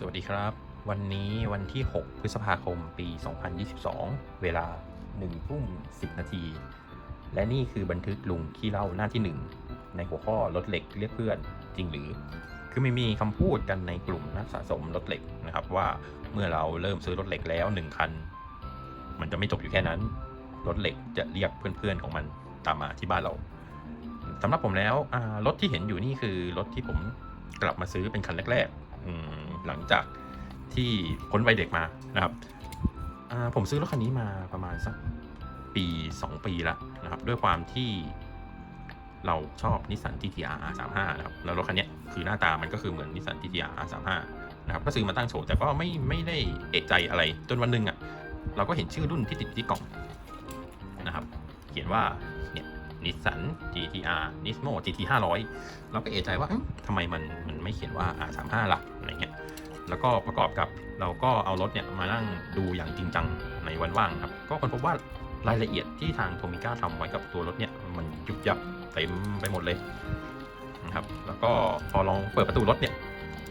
สวัสดีครับ วันนี้วันที่ 6 พฤษภาคมปี 2022 เวลา1ทุ่ม10 นาที และนี่คือบันทึกลุงขี้เล่าหน้าที่ 1 ในหัวข้อรถเหล็กเรียกเพื่อนจริงหรือ คือไม่มีคำพูดกันในกลุ่มนักสะสมรถเหล็กนะครับว่าเมื่อเราเริ่มซื้อรถเหล็กแล้ว 1 คัน มันจะไม่จบอยู่แค่นั้น รถเหล็กจะเรียกเพื่อนๆของมันตามมาที่บ้านเราสำหรับผมแล้วรถที่เห็นอยู่นี่คือรถที่ผมกลับมาซื้อเป็นคันแรกๆ หลังจากที่พ้นวัยเด็กมานะครับผมซื้อรถคันนี้มาประมาณสักปี 2 ปีแล้วนะครับ ด้วยความที่เราชอบนิสสัน GTR R35 นะครับ แล้วรถคันนี้คือหน้าตามันก็คือเหมือนนิสสัน GTR R35 นะครับ ก็ซื้อมาตั้งโชว์แต่ก็ไม่ไม่ได้เอกใจอะไร จนวันหนึ่งอะ เราก็เห็นชื่อรุ่นที่ติดที่กล่องนะครับ เขียนว่า นิสสัน GTR Nismo GT 500เราก็เอะใจว่าทำไมมันมันไม่เขียนว่า R35 ล่ะอะไรเงี้ยแล้วก็ประกอบกับเราก็เอารถเนี่ยมานั่งดูอย่างจริงจังในวันว่างครับ ก็ค้นพบว่ารายละเอียดที่ทางโทมิก้าทำไว้กับตัวรถเนี่ยมันยุบยับเต็มไปหมดเลยนะครับ แล้วก็พอลองเปิดประตูรถเนี่ย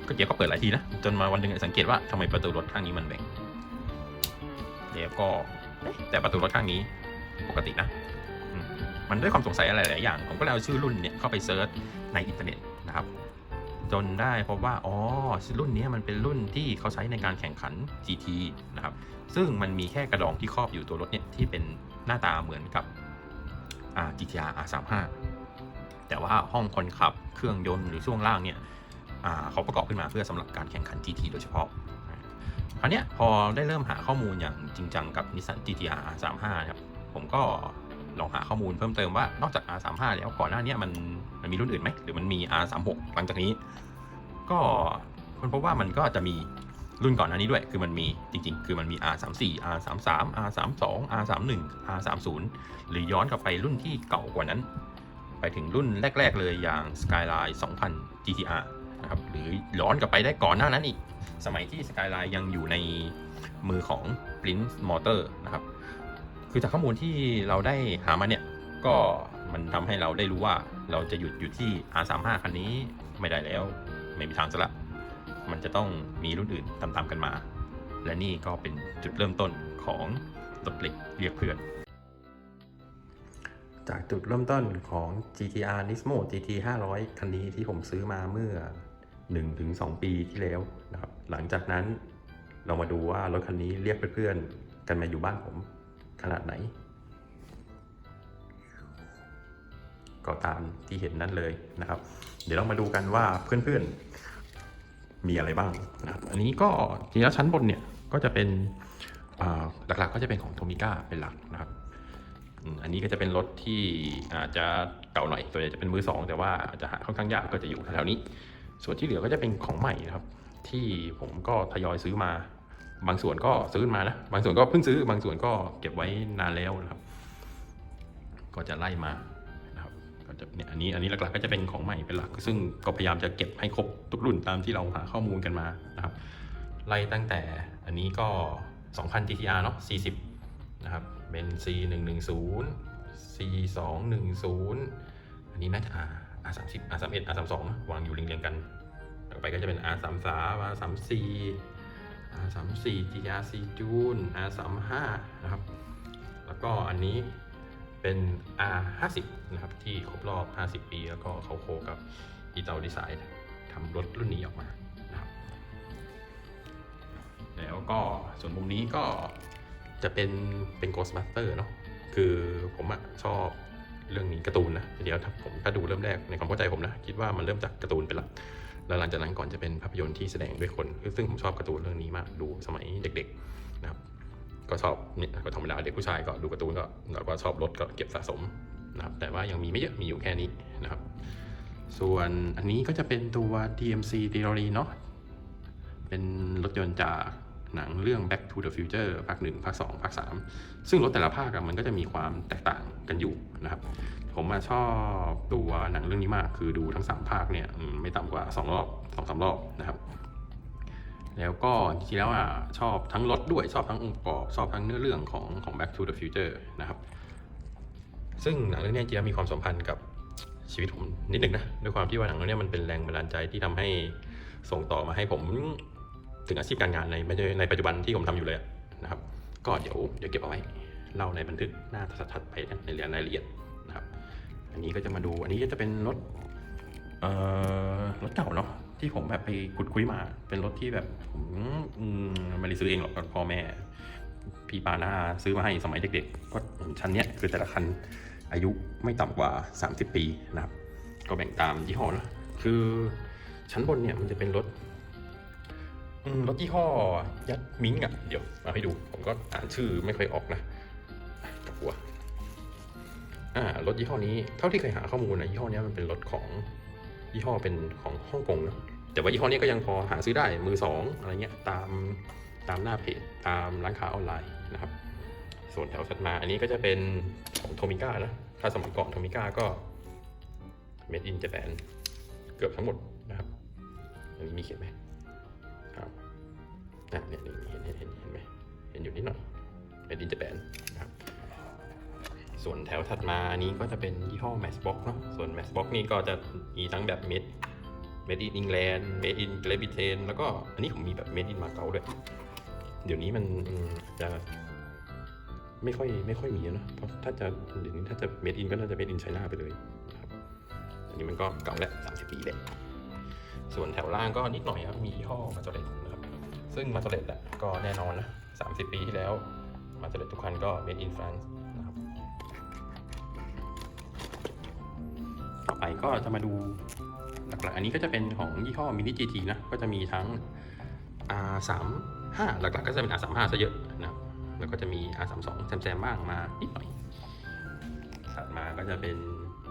ก็เดี๋ยวก็เปิดหลายทีนะ จนมาวันหนึ่งสังเกตว่าทำไมประตูรถข้างนี้มันแบ่งแล้วก็แต่ประตูรถข้างนี้ปกตินะ มันด้วยความสงสัยอะไรหลายอย่าง ผมก็เลยเอาชื่อรุ่นเนี่ยเข้าไปเซิร์ชในอินเทอร์เน็ตนะครับ จนได้พบว่า อ๋อ รุ่นนี้มันเป็นรุ่นที่เขาใช้ในการแข่งขัน GT นะครับ ซึ่งมันมีแค่กระดองที่ครอบอยู่ตัวรถเนี่ยที่เป็นหน้าตาเหมือนกับอ่า GTR R35 แต่ว่าห้องคนขับเครื่องยนต์หรือช่วงล่างเนี่ยอ่าเขาประกอบขึ้นมาเพื่อสำหรับการแข่งขัน GT โดยเฉพาะคราวนี้พอได้เริ่มหาข้อมูลอย่างจริงจังกับ Nissan GTR R35 ครับ ผมก็ ลองหาข้อมูลเพิ่มเติมว่านอกจาก R35 แล้วก่อนหน้านี้มันมันมีรุ่นอื่นไหมหรือมันมี R36 หลังจากนี้ ก็คนพบว่ามันก็จะมีรุ่นก่อนหน้านี้ด้วย คือมันมีจริงๆ คือมันมี R34 R33 R32 R31 R30 หรือย้อนกลับไปรุ่นที่เก่ากว่านั้น ไปถึงรุ่นแรก ๆ เลยอย่าง Skyline 2000 GTR นะครับ หรือย้อนกลับไปได้ก่อนหน้านั้นอีก สมัยที่ Skyline ยังอยู่ในมือของ Prince Motor นะครับ คือจากข้อมูลที่เราได้หามาเนี่ย ก็มันทำให้เราได้รู้ว่าเราจะหยุดอยู่ที่ R35 คันนี้ไม่ได้แล้ว ไม่มีทางซะละ มันจะต้องมีรุ่นอื่นตามๆกันมา และนี่ก็เป็นจุดเริ่มต้นของรถเหล็กเรียกเพื่อน จากจุดเริ่มต้นของ GTR Nismo GT 500 คันนี้ที่ผมซื้อมาเมื่อ 1-2 ปีที่แล้วนะครับ หลังจากนั้นเรามาดูว่ารถคันนี้เรียกเพื่อนๆกันมาอยู่บ้านผม ขนาดไหน ก็ตามที่เห็นนั่นเลยนะครับ เดี๋ยวเรามาดูกันว่าเพื่อนๆ มีอะไรบ้างนะครับ อันนี้ก็จริงแล้วชั้นบนเนี่ยก็จะเป็นหลักๆก็จะเป็นของโทมิก้าเป็นหลักนะครับ อันนี้ก็จะเป็นรถที่อาจจะเก่าหน่อยตัวใหญ่จะเป็นมือสองแต่ว่าอาจจะหาค่อนข้างยากก็จะอยู่แถวๆนี้ ส่วนที่เหลือก็จะเป็นของใหม่นะครับ ที่ผมก็ทยอยซื้อมา บางส่วนก็ซื้อมานะ บางส่วนก็เพิ่งซื้อ บางส่วนก็เก็บไว้นานแล้วนะครับ ก็จะไล่มานะครับ ก็จะเนี่ยอันนี้อันนี้หลักๆก็จะเป็นของใหม่เป็นหลัก ซึ่งก็พยายามจะเก็บให้ครบทุกรุ่นตามที่เราหาข้อมูลกันมานะครับ ไล่ตั้งแต่อันนี้ก็ 2,000 GTR เนาะ40 นะครับ เป็น C 1 1 0 C 2 1 0อันนี้น่าจะ R R 3 0 R 3 1 R 3 2นะวางอยู่เรียงๆกัน ต่อไปก็จะเป็น R 3 3 R 3 4 R 3 4 GRC June R 3 5 นะครับ แล้วก็อันนี้เป็น R 5 0 นะครับ ที่ครบรอบ 50 ปี แล้วก็เขาโคกับอีเตาดีไซน์ทำรถรุ่นนี้ออกมานะครับ แล้วก็ส่วนมุมนี้ก็จะเป็นเป็น Ghostbuster เนาะคือผมอะชอบเรื่องนี้การ์ตูนนะ เดี๋ยวถ้าผมถ้าดูเริ่มแรกในความเข้าใจผมนะ คิดว่ามันเริ่มจากการ์ตูนเป็นหลัก แล้วหลังจากนั้นก่อนจะเป็นภาพยนตร์ที่แสดงด้วยคน ซึ่งผมชอบการ์ตูนเรื่องนี้มากดูสมัยเด็กๆนะครับก็ชอบเนี่ยก็ธรรมดาเด็กผู้ชายก็ดูการ์ตูนก็แล้วก็ชอบรถก็เก็บสะสมนะครับแต่ว่ายังมีไม่เยอะมีอยู่แค่นี้นะครับ ส่วนอันนี้ก็จะเป็นตัว DMC d e l o r e เนาะเป็นรถยนต์จากหนังเรื่อง Back to the Future ภาค1ภาค2ภาค3 ซึ่งรถแต่ละภาคมันก็จะมีความแตกต่างกันอยู่นะครับ ผมมาชอบตัวหนังเรื่องนี้มากคือดูทั้ง 3 ภาคเนี่ยไม่ต่ำกว่า 2 รอบ2อสรอบนะครับ แล้วก็จริงๆแล้วอะชอบทั้งรถด้วยชอบทั้งองค์ประกอบชอบทั้งเนื้อเรื่องของของ Back to the Future นะครับ ซึ่งหนังเรื่องนี้จริงๆแล้วมีความสัมพันธ์กับชีวิตผมนิดหนึ่งนะด้วยความที่ว่าหนังเรื่องนี้มันเป็นแรงบันดาลใจที่ทำให้ส่งต่อมาให้ผมถึงอาชีพการงานในในปัจจุบันที่ผมทำอยู่เลยนะครับ ก็เดี๋ยวเดี๋ยวเก็บเอาไว้เล่าในบันทึกหน้าถัดไปในรายละเอียด อันนี้ก็จะมาดู อันนี้ก็จะเป็นรถเอ่อรถเก่าเนาะที่ผมแบบไปขุดคุยมา เป็นรถที่แบบผมมไม่ได้ซื้อเองหรอกพ่อแม่ พี่ปานาซื้อมาให้สมัยเด็กๆก็ชั้นเนี้ยคือแต่ละคันอายุไม่ต่ำกว่า 30 ปีนะครับ ก็แบ่งตามยี่ห้อนะคือชั้นบนเนี่ยมันจะเป็นรถรถยี่ห้อยัดมิงอะ เดี๋ยวมาให้ดู ผมก็อ่านชื่อไม่ค่อยออกนะกับหัว อ่ารถยี่ห้อนี้เท่าที่เคยหาข้อมูลนะยี่ห้อนี้มันเป็นรถของยี่ห้อเป็นของฮ่องกงเนะแต่ว่ายี่ห้อนี้ก็ยังพอหาซื้อได้มือสองอะไรเงี้ยตามตามหน้าเพจตามร้านค้าออนไลน์นะครับ ส่วนแถวถัดมาอันนี้ก็จะเป็นของโทมิก้านะถ้าสมัยก่อนโทมิก้าก็ made in Japan เกือบทั้งหมดนะครับ อันนี้มีเขียนไหมครับอะเนี่ยนี่เห็นเห็นเห็นเห็นไหมเห็นอยู่นิดหน่อย made in Japan นะครับ ส่วนแถวถัดมานี้ก็จะเป็นยี่ห้อ Matchbox เนอะส่วน Matchbox นี่ก็จะมีทั้งแบบ made made in England made in Great Britain แล้วก็อันนี้ผมมีแบบ made in Macau ด้วย เดี๋ยวนี้มันจะไม่ค่อยไม่ค่อยมีนะเพราะถ้าจะเดี๋ยวนี้ถ้าจะ made in ก็น่าจะ made in China ไปเลยนะครับอันนี้มันก็เก่าแล้ว30ปีแล้วส่วนแถวล่างก็นิดหน่อยครับมียี่ห้อมาตเลตนะครับ ซึ่งมาตเลตแหละก็แน่นอนนะ30ปีที่แล้ว มาตเลตทุกคันก็ made in France นะครับต่ อไปก็จะมาดูหลักๆ อันนี้ก็จะเป็นของยี่ห้อ Mini GT นะ ก็จะมีทั้ง R35 หลักๆ ก็จะเป็น R35 ซะเยอะนะครับแล้วก็จะมี R32 แซมๆบ้างมานิดหน่อยถัดมาก็จะเป็น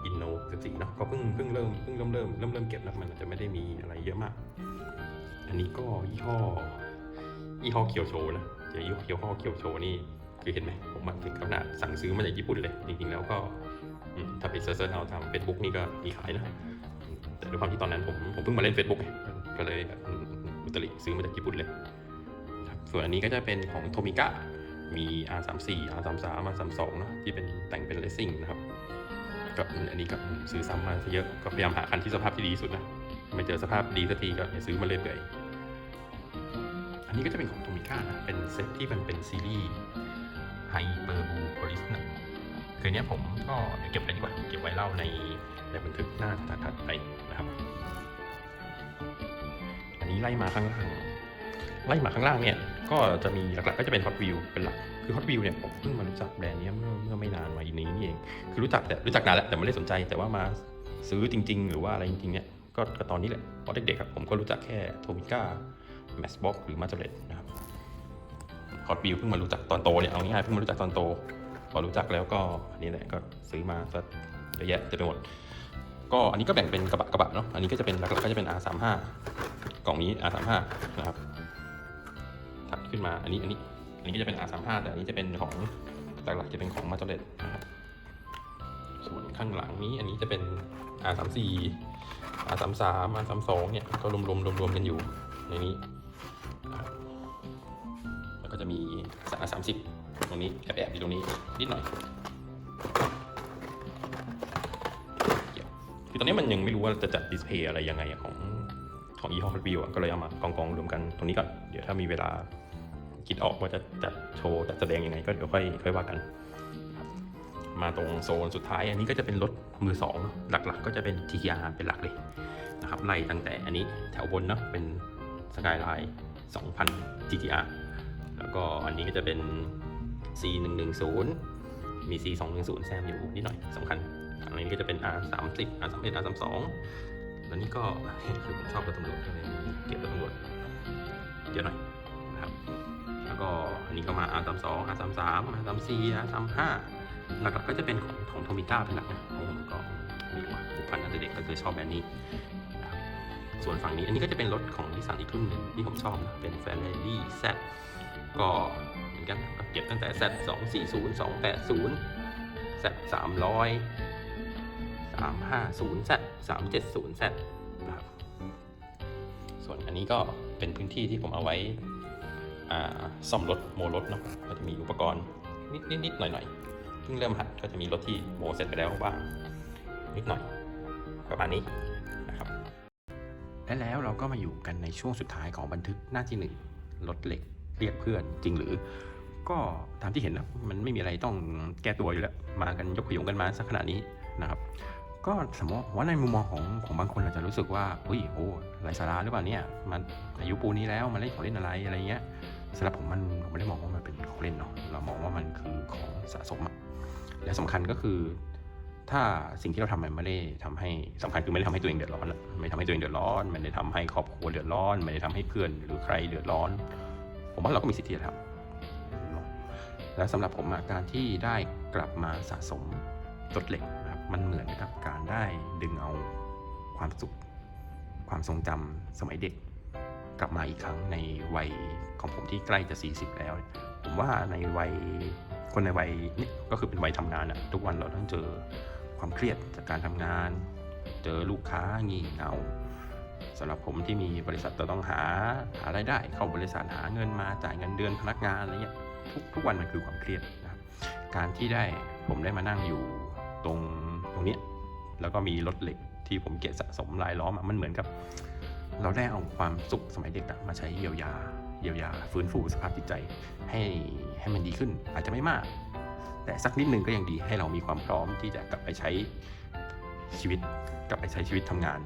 Inno 14เนาะก็เพิ่งเพิ่งเริ่มเพิ่งเริ่มเริ่มเริ่มเริ่มเก็บแล้วมันจะไม่ได้มีอะไรเยอะมาก อันนี้ก็ยี่ห้อยี่ห้อเคียวโชนะเจอยี่ห้อเคียวโชนี่คือเห็นไหมผมมาถึงขนาดสั่งซื้อมาจากญี่ปุ่นเลย จริงๆแล้วก็ ถ้าไปเซิร์ชเอาตามเฟซบุ๊กนี่ก็มีขายนะ แต่ด้วยความที่ตอนนั้นผมผมเพิ่งมาเล่น Facebook ก็เลยแบบอุตริซื้อมาจากญี่ปุ่นเลยครับส่วนอันนี้ก็จะเป็นของโทมิกะมี R34 R33 R32 เนอะที่เป็นแต่งเป็นเลสซิ่งนะครับก็อันนี้ก็ซื้อซ้ำมาซะเยอะก็พยายามหาคันที่สภาพที่ดีที่สุดนะไม่เจอสภาพดีสักทีก็อย่าซื้อมาเรื่อยๆอันนี้ก็จะเป็นของโทมิกะนะเป็นเซ็ตที่มันเป็นซีรีส์ไฮเปอร์บูโพลิสนะ คือเนี้ยผมก็เดี๋ยวเก็บไว้ดีกว่า เก็บไว้เล่าในในบันทึกหน้าถัดไปนะครับ อันนี้ไล่มาข้างล่าง ไล่มาข้างล่างเนี่ย ก็จะมีหลักๆก็จะเป็น Hot Wheel เป็นหลัก คือ Hot Wheel เนี่ยผมเพิ่งมารู้จักแบรนด์นี้เมื่อเมื่อไม่นานมาอีนี้นี่เอง คือรู้จักแต่รู้จักนานแล้วแต่ไม่ได้สนใจ แต่ว่ามาซื้อจริง ๆ หรือว่าอะไรจริงๆเนี่ยก็ก็ตอนนี้แหละเพราะเด็กๆครับผมก็รู้จักแค่โทมิก้าแมสบ็อกหรือมาจเลตนะครับ Hot Wheel เพิ่งมารู้จักตอนโตเนี่ยเอาง่ายๆเพิ่งมารู้จักตอนโต อรู้จักแล้วก็อันนี้แหละก็ซื้อมาซะเยอะแยะเต็มไปหมด ก็อันนี้ก็แบ่งเป็นกระบะกระบะเนาะอันนี้ก็จะเป็นหลักๆก็จะเป็น R35 กล่องนี้ R35 นะครับถัดขึ้นมาอันนี้อันนี้อันนี้ก็จะเป็น R35 แต่อันนี้จะเป็นของหลักๆจะเป็นของมาจเลตนะครับส่วนข้างหลังนี้อันนี้จะเป็น R34 R33 R32 เนี่ยก็รวมๆรวมๆกันอยู่ในนี้ นะครับแล้วก็จะมี R30 ตรงนี้แอบๆอยู่ตรงนี้นิดหน่อยเกี่ยวคือตอนนี้มันยังไม่รู้ว่าจะจัดดิสเพย์อะไรยังไงของของยี่ห้อ Hot Wheels อะก็เลยเอามากองกองๆรวมกันตรงนี้ก่อน เดี๋ยวถ้ามีเวลาคิดออกว่าจะจัดโชว์จัดแสดงยังไงก็เดี๋ยวค่อยค่อยว่ากัน มาตรงโซนสุดท้าย อันนี้ก็จะเป็นรถมือสองหลักๆ ก็จะเป็น TTR เป็นหลักเลยนะครับไล่ตั้งแต่อันนี้แถวบนเนาะเป็นสกายไลน์2,000 GTR แล้วก็อันนี้ก็จะเป็น C 1 1 0มี C 2 1 0แซมอยู่นิดหน่อยสำคัญ อันนี้ก็จะเป็น R 3 0 R 3 1 R 3 2แล้วนี่ก็คือผมชอบรถตำรวจก็เลยเก็บรถตำรวจเยอะหน่อยนะครับ แล้วก็อันนี้ก็มา R 3 2 R 3 3 R 3 4 R 3 5หลักๆก็จะเป็นของของโทมิก้าเป็นหลักนะของผมก็ม่รู้ว่าผูกพันตั้งแต่เด็กก็เคือชอบแบรนด์นี้นะครับส่วนฝั่งนี้อันนี้ก็จะเป็นรถของนิสสันอีกรุ่นหนึ่งที่ผมชอบนะเป็น f a r r a r i Z ก็เหมือนกันก็เก็บตั้งแต่ Z 2 4 0 2 8 0 Z 3 0 0 3 5 0 Z 3 7 0 Z นะครับส่วนอันนี้ก็เป็นพื้นที่ที่ผมเอาไว้ซ่อมรถโมรถเนาะก็จะมีอุปกรณ์นิดนิดนิดหน่อยหน่อยเพิ่งเริ่มหัดก็จะมีรถที่โมเสร็จไปแล้วบ้างนิดหน่อยประมาณนี้นะครับและแล้วเราก็มาอยู่กันในช่วงสุดท้ายของบันทึกหน้าที่หนึ่งรถเหล็ก เรียกเพื่อนจริงหรือ ก็ตามที่เห็นนะมันไม่มีอะไรต้องแก้ตัวอยู่แล้ว มากันยกขยงกันมาสักขนาดนี้นะครับ ก็สมมติว่าในมุมมองของของบางคนอาจจะรู้สึกว่าเฮ้ยโอ้ไรสาระหรือเปล่าเนี่ยมันอายุปูนี้แล้วมันเล่นของเล่นอะไรอะไรเงี้ยสำหรับผมมันผมไม่ได้มองว่ามันเป็นของเล่นเนาะเรามองว่ามันคือของสะสมอะและสำคัญก็คือถ้าสิ่งที่เราทำมันไม่ได้ทำให้สำคัญคือไม่ได้ทำให้ตัวเองเดือดร้อนอะไม่ทำให้ตัวเองเดือดร้อนไม่ได้ทำให้ครอบครัวเดือดร้อนไม่ได้ทำให้เพื่อนหรือใครเดือดร้อน ผมว่าเราก็มีสิทธิ์ที่จะทำและสำหรับผมการที่ได้กลับมาสะสมรถเหล็กนะครับมันเหมือนกับการได้ดึงเอาความสุข ความทรงจำสมัยเด็ก กลับมาอีกครั้งในวัยของผมที่ใกล้จะ 40 แล้ว ผมว่าในวัยคนในวัยนี้ก็คือเป็นวัยทำงานอะทุกวันเราต้องเจอความเครียดจากการทำงาน เจอลูกค้างี่เงา สำหรับผมที่มีบริษัทจะต้องหาหารายได้เข้าบริษัทหาเงินมาจ่ายเงินเดือนพนักงานอะไรเงี้ยทุกทุกวันมันคือความเครียดนะครับการที่ได้ผมได้มานั่งอยู่ตรงตรงเนี้ยแล้วก็มีรถเหล็กที่ผมเก็บสะสมลายล้อมมันเหมือนกับ เราได้เอาความสุขสมัยเด็กมาใช้เยียวยาเยียวยาฟื้นฟูสภาพจิตใจให้ให้มันดีขึ้น อาจจะไม่มาก แต่สักนิดนึงก็ยังดีให้เรามีความพร้อมที่จะกลับไปใช้ชีวิต กลับไปใช้ชีวิตทำงาน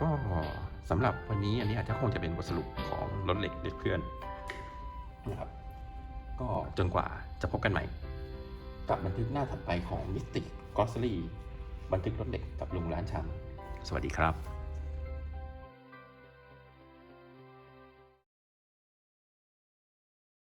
ก็สำหรับวันนี้อันนี้อาจจะคงจะเป็นบทสรุปของรถเหล็กเด็กเพื่อนนะครับ ก็จนกว่าจะพบกันใหม่ กับบันทึกหน้าถัดไปของมิสติกกอสลีบันทึกรถเหล็กกับลุงร้านชำสวัสดีครับ